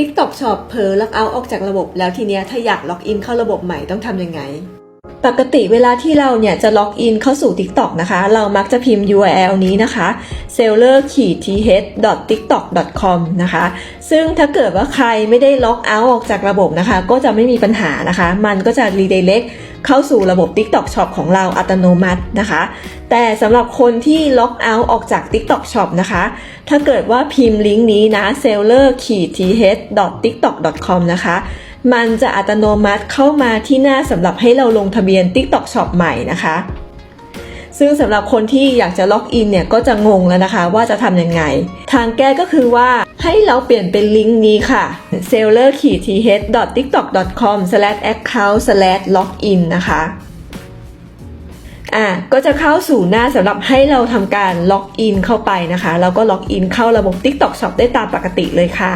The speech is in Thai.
TikTok Shop เผลอล็อกเอาท์ออกจากระบบแล้วทีเนี้ยถ้าอยากล็อกอินเข้าระบบใหม่ต้องทำยังไง ปกติเวลาที่เราเนี่ยจะล็อกอินเข้าสู่ TikTok นะคะ เรามักจะพิมพ์ URL นี้นะคะ seller th tiktok com นะคะ ซึ่งถ้าเกิดว่าใครไม่ได้ล็อกเอาท์ออกจากระบบนะคะ ก็จะไม่มีปัญหานะคะ มันก็จะ redirect เข้าสู่ระบบ TikTok Shop ของเราอัตโนมัตินะคะ แต่สำหรับคนที่ล็อกเอาท์ออกจาก TikTok Shop นะคะ ถ้าเกิดว่าพิมพ์ลิงก์นี้นะ seller th tiktok com นะคะ มันจะอัตโนมัติเข้ามาที่หน้าสำหรับให้เราลงทะเบียน TikTok Shop ใหม่นะคะ ซึ่งสำหรับคนที่อยากจะล็อกอินเนี่ยก็จะงงแล้วนะคะว่าจะทำยังไง ทางแก้ก็คือว่าให้เราเปลี่ยนเป็นลิงก์นี้ค่ะ seller th tiktok com account login นะคะอะก็จะเข้าสู่หน้าสำหรับให้เราทำการล็อกอินเข้าไปนะคะ แล้วก็ล็อกอินเข้าระบบ TikTok Shop ได้ตามปกติเลยค่ะ